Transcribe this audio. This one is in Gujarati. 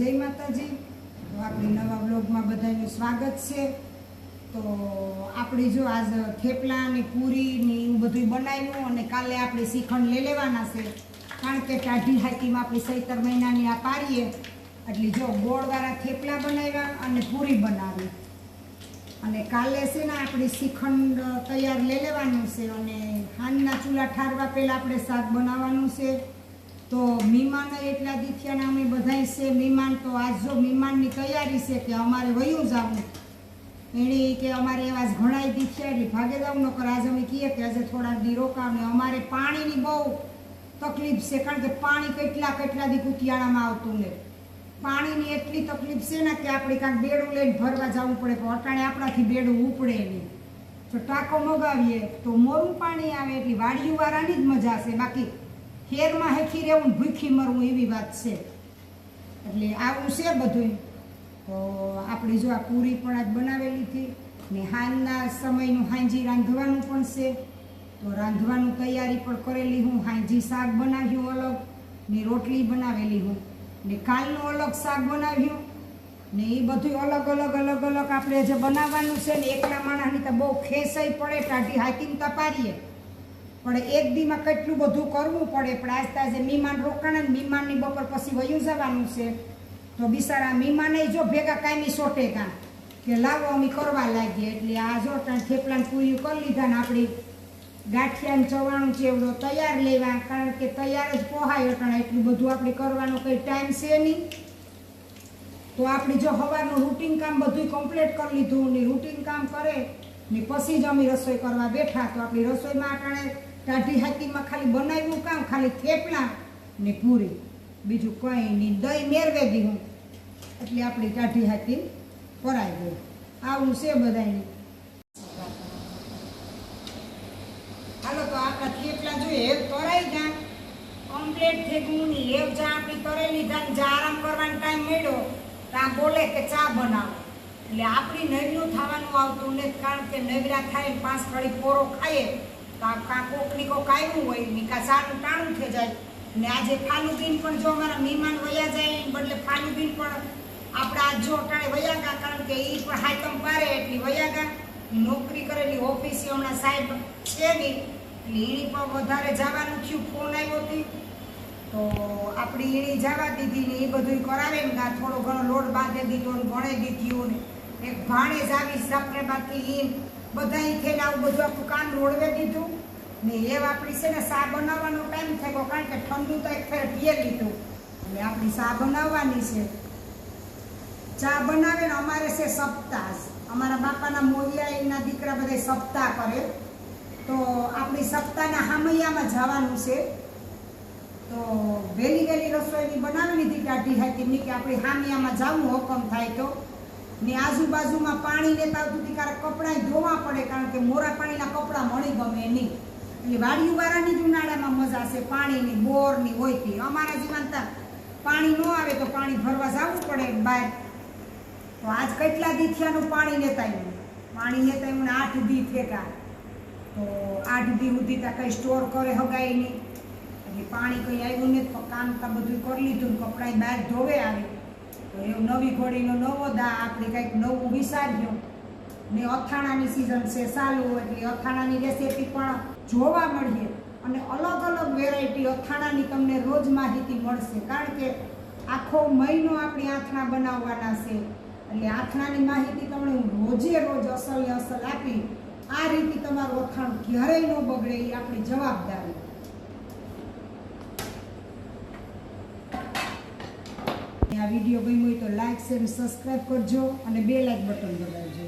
જય માતાજી. તો આપણી નવા બ્લોગમાં બધાનું સ્વાગત છે. તો આપણે જો આજ થેપલા ને પૂરી એવું બધું બનાવ્યું અને કાલે આપણે શ્રીખંડ લઈ લેવાના છે. કારણ કે ટાઢી હાકીમાં આપણી સૈતર મહિનાની આ પાડીએ. એટલે જો ગોળવાળા થેપલા બનાવ્યા અને પૂરી બનાવી. અને કાલે છે ને આપણે શ્રીખંડ તૈયાર લઈ લેવાનું છે અને હાંજના ચૂલા ઠારવા પહેલાં આપણે શાક બનાવવાનું છે. તો મહેમાન એટલા દીથિયાના અમે બધાય છે મહેમાન તો આજ જો મહેમાનની તૈયારી છે કે અમારે વયું જવું. એણે કે અમારે એવા જ ઘણાય દીથિયા એટલે ભાગે જવું નકર આજે અમે કહીએ કે આજે થોડા દી રોકાવ અમારે પાણીની બહુ તકલીફ છે, કારણ કે પાણી કેટલા કેટલા દી કુતિયાળામાં આવતું ને પાણીની એટલી તકલીફ છે ને કે આપણે કાંઈક બેડું લઈને ભરવા જવું પડે, પણ અટાણે આપણાથી બેડું ઉપડે નહીં. જો ટાંકો મગાવીએ તો મોરું પાણી આવે, એટલે વાડિયુંવાળાની જ મજા છે. બાકી ખેરમાં હેખી રહેવું ભૂખી મરવું એવી વાત છે. એટલે આવું છે બધું તો આપણી જો આ પૂરી પણ આજ બનાવેલી હતી ને હાલના સમયનું હાંજી રાંધવાનું પણ છે. તો રાંધવાનું તૈયારી પણ કરેલી હું, હાંજી શાક બનાવ્યું અલગ ને રોટલી બનાવેલી હું ને કાલનું અલગ શાક બનાવ્યું ને એ બધું અલગ અલગ અલગ અલગ આપણે જે બનાવવાનું છે ને એકલા માણસની તો બહુ ખેસાઈ પડે, ટાઢી હાકીને તપારીએ. પણ એક દીમાં કેટલું બધું કરવું પડે? પણ આજ તાજે મહેમાન રોકાણે ને મહેમાનની બપોર પછી વયું જવાનું છે. તો બિચારા મહેમાને જો ભેગા કાયમી સોટે કાં? કે લાવો, અમે કરવા લાગીએ. એટલે આ જો થેપલાને પૂરી કરી લીધા ને આપણી ગાંઠિયાને ચવાણું ચેવડો તૈયાર લેવા. કારણ કે તૈયાર જ પોહાય અટાણા એટલું બધું આપણે કરવાનો કંઈ ટાઈમ છે નહીં. તો આપણે જો સવારનું રૂટીન કામ બધું કમ્પ્લીટ કરી લીધું ને રૂટીન કામ કરે ને પછી જ અમે રસોઈ કરવા બેઠા. તો આપણી રસોઈમાં અટાણે ટાઢી હાથીમાં ખાલી બનાવ્યું કામ, ખાલી થેપલા ને પૂરી. બીજું કંઈ નહીં, દહીં મેળવે દીધું એટલે આપણી ટાઢી હાથી કરાઈ ગઈ. આવું છે બધાને હાલો તો આપણા થેપલા જોઈએ એ તરાઈ ગયા કમ્પ્લીટ થઈ ગયું ને હેવ જ્યાં આપણી તરાઈ લીધા ને જ્યાં આરામ કરવાનો ટાઈમ મળ્યો. ત્યાં બોલે કે ચા બનાવો. એટલે આપણી નવીનું થવાનું આવતું નથી, કારણ કે નવરા થાય પાંચ કડી પોરો ખાઈએ. કાં કોકની કોક આવ્યું હોય ને કાં સારું ટાણું થઈ જાય. ને આજે ફાલુબીન પણ જો અમારા મહેમાન વયા જાય ને બદલે ફાલુબીન પણ આપણા જો અટાણે વયા ગયા કારણ કે એ પણ હાયતમ પારે એટલી વયા ગયા નોકરી કરેલી ઓફિસે હમણાં સાહેબ છે નહીં, એટલે એની પણ વધારે જવાનું થયું, ફોન આવ્યો હતી તો આપણી એની જવા દીધી ને એ બધું કરાવે ને કાં થોડો ઘણો લોડ બાંધી દીધો ને ભણે દીધું ને એક ભાણે જ આવી સાપરે બાકી એ બધા થઈને આવું બધું આપણું કામ રોડવે દીધું. ને એ આપણી છે ને સા બનાવવાનો ટાઈમ થયો, કારણ કે ઠંડુ તો એક ફેર પીએ લીધું. એટલે આપણી સા બનાવવાની છે. ચા બનાવે ને અમારે છે સપ્તાહ. અમારા બાપાના મોરિયા એના દીકરા બધા સપ્તાહ કરે. તો આપણી સપ્તાહના હામૈયામાં જવાનું છે. તો વહેલી વહેલી રસોઈની બનાવી લીધી કાઢી હાથીની કે આપણી હામિયામાં જવું હુકમ થાય તો. ને આજુબાજુમાં પાણી લેતા હતી કારણ કપડાં ધોવા પડે કારણ કે મોરા પાણીના કપડાં મળી ગમે નહીં. એટલે વાડિયુવાળાની જ ઉનાળામાં મજા છે પાણીની, બોરની હોય તે. અમારા જીવનતા પાણી ન આવે તો પાણી ભરવા જવું પડે બહાર તો આજ કેટલા દીથિયાનું પાણી લેતા આવ્યું? પાણી લેતા આવ્યું આઠ દી ફેંકા તો આઠ દી સુધી ત્યાં કંઈ સ્ટોર કરે હગાય નહીં. એટલે પાણી કંઈ આવ્યું નહીં તો કામ તા બધું કરી લીધું કપડાં બહાર ધોવે આવી. એવું નવી ઘોડીનો નવો દા, આપણે કંઈક નવું વિચાર્યું ને અથાણાની સિઝન છે ચાલુ એટલે અથાણાની રેસીપી પણ જોવા મળીએ. અને અલગ અલગ વેરાયટી અથાણાની તમને રોજ માહિતી મળશે. કારણ કે આખો મહિનો આપણે આથણા બનાવવાના છે. એટલે આથણાની માહિતી તમને હું રોજે રોજ અસલ અસલ આપી. આ રીતે તમારું અથાણું ક્યારેય ન બગડે એ આપણી જવાબદારી. આ વીડિયો ગમ્યો હોય તો લાઈક શેર સબસ્ક્રાઈબ કરજો અને બે લાઈક બટન દબાવજો.